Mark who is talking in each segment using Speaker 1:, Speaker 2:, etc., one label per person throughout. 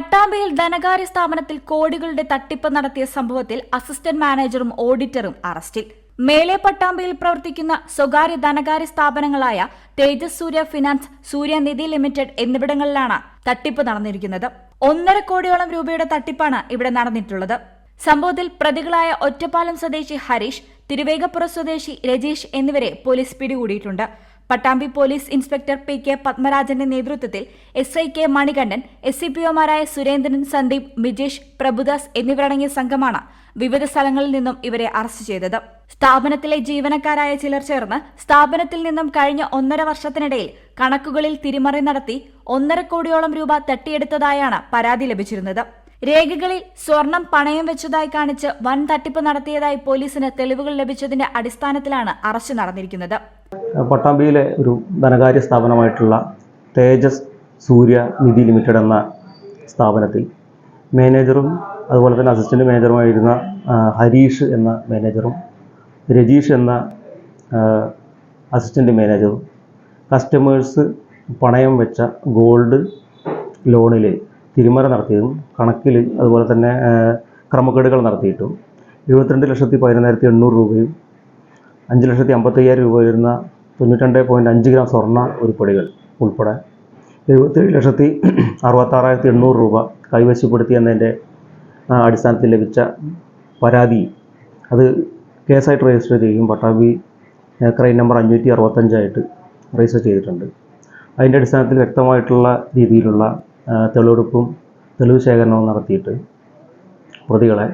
Speaker 1: പട്ടാമ്പിയിൽ ധനകാര്യ സ്ഥാപനത്തിൽ കോടികളുടെ തട്ടിപ്പ് നടത്തിയ സംഭവത്തിൽ അസിസ്റ്റന്റ് മാനേജറും ഓഡിറ്ററും അറസ്റ്റിൽ. മേലെ പട്ടാമ്പിയിൽ പ്രവർത്തിക്കുന്ന സ്വകാര്യ ധനകാര്യ സ്ഥാപനങ്ങളായ തേജസ് സൂര്യ ഫിനാൻസ് സൂര്യനിധി ലിമിറ്റഡ് എന്നിവിടങ്ങളിലാണ് തട്ടിപ്പ് നടന്നിരിക്കുന്നത്. ഒന്നര കോടിയോളം രൂപയുടെ തട്ടിപ്പാണ് ഇവിടെ നടന്നിട്ടുള്ളത്. സംഭവത്തിൽ പ്രതികളായ ഒറ്റപ്പാലം സ്വദേശി ഹരീഷ് തിരുവേഗപ്പുറ സ്വദേശി രജീഷ് എന്നിവരെ police പിടികൂടിയിട്ടുണ്ട്. Pattambi police inspector P K പത്മരാജന്റെ നേതൃത്വത്തിൽ S I K Manikandan S C P ഒമാരായ Surendran Sandeep Mijesh Prabhudas എന്നിവരടങ്ങിയ സംഘമാണ് വിവിധ സ്ഥലങ്ങളിൽ നിന്നും ഇവരെ അറസ്റ്റ് ചെയ്തത്. സ്ഥാപനത്തിലെ ജീവനക്കാരായ ചിലർ ചേർന്ന് സ്ഥാപനത്തിൽ നിന്നും കഴിഞ്ഞ ഒന്നര വർഷത്തിനിടയിൽ കണക്കുകളിൽ തിരിമറി നടത്തി ഒന്നര കോടിയോളം രൂപ തട്ടിയെടുത്തതായാണ് പരാതി ലഭിച്ചിരുന്നത്. രേഖകളിൽ സ്വർണം പണയം വെച്ചതായി കാണിച്ച് വൻ തട്ടിപ്പ് നടത്തിയതായി പോലീസിന് തെളിവുകൾ ലഭിച്ചതിന്റെ അടിസ്ഥാനത്തിലാണ് അറസ്റ്റ് നടന്നിരിക്കുന്നത്.
Speaker 2: പട്ടാമ്പിയിലെ ഒരു ധനകാര്യ സ്ഥാപനമായിട്ടുള്ള തേജസ് സൂര്യ നിധി ലിമിറ്റഡ് എന്ന സ്ഥാപനത്തിൽ മാനേജറും അതുപോലെ തന്നെ അസിസ്റ്റന്റ് മാനേജറുമായിരുന്ന ഹരീഷ് എന്ന മാനേജറും രജീഷ് എന്ന അസിസ്റ്റന്റ് മാനേജറും കസ്റ്റമേഴ്സ് പണയം വെച്ച ഗോൾഡ് ലോണിൽ തിരിമറി നടത്തിയതും കണക്കിൽ അതുപോലെ തന്നെ ക്രമക്കേടുകൾ നടത്തിയിട്ടും എഴുപത്തിരണ്ട് ലക്ഷത്തി പതിനൊന്നായിരത്തി എണ്ണൂറ് രൂപയും അഞ്ച് ലക്ഷത്തി അമ്പത്തയ്യായിരം രൂപ വരുന്ന തൊണ്ണൂറ്റിരണ്ട് പോയിന്റ് അഞ്ച് ഗ്രാം സ്വർണ ഉരുപ്പടികൾ ഉൾപ്പെടെ എഴുപത്തേഴ് ലക്ഷത്തി അറുപത്താറായിരത്തി എണ്ണൂറ് രൂപ കൈവശപ്പെടുത്തി എന്നതിന്റെ അടിസ്ഥാനത്തിൽ ലഭിച്ച പരാതി. അത് കേസായിട്ട് രജിസ്റ്റർ ചെയ്യും പട്ടാമ്പി ക്രൈം നമ്പർ അഞ്ഞൂറ്റി അറുപത്തഞ്ചായിട്ട് രജിസ്റ്റർ ചെയ്തിട്ടുണ്ട്. അതിന്റെ അടിസ്ഥാനത്തിൽ വ്യക്തമായിട്ടുള്ള രീതിയിലുള്ള തെളിവെടുപ്പും തെളിവ് ശേഖരണവും നടത്തിയിട്ട് പ്രതികളെ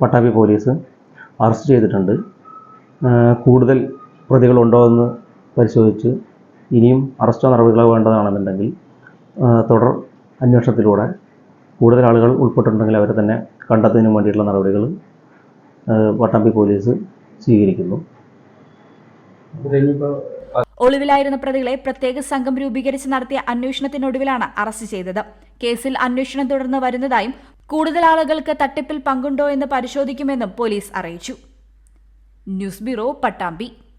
Speaker 2: പട്ടാമ്പി പോലീസ് അറസ്റ്റ് ചെയ്തിട്ടുണ്ട്. കൂടുതൽ പ്രതികളുണ്ടോ എന്ന് പരിശോധിച്ച് ഇനിയും അറസ്റ്റോ നടപടികളോ വേണ്ടതാണെന്നുണ്ടെങ്കിൽ തുടർ അന്വേഷണത്തിലൂടെ കൂടുതൽ ആളുകൾ ഉൾപ്പെട്ടിട്ടുണ്ടെങ്കിൽ അവരെ തന്നെ കണ്ടെത്തുന്നതിന് വേണ്ടിയിട്ടുള്ള നടപടികൾ പട്ടാമ്പി പോലീസ് സ്വീകരിക്കുന്നു.
Speaker 1: ഒളിവിലായിരുന്ന പ്രതികളെ പ്രത്യേക സംഘം രൂപീകരിച്ച് നടത്തിയ അന്വേഷണത്തിനൊടുവിലാണ് അറസ്റ്റ് ചെയ്തത്. കേസിൽ അന്വേഷണം തുടർന്ന് വരുന്നതായും കൂടുതൽ ആളുകൾക്ക് തട്ടിപ്പിൽ പങ്കുണ്ടോ എന്ന് പരിശോധിക്കുമെന്നും പോലീസ് അറിയിച്ചു. News bureau Pattambi.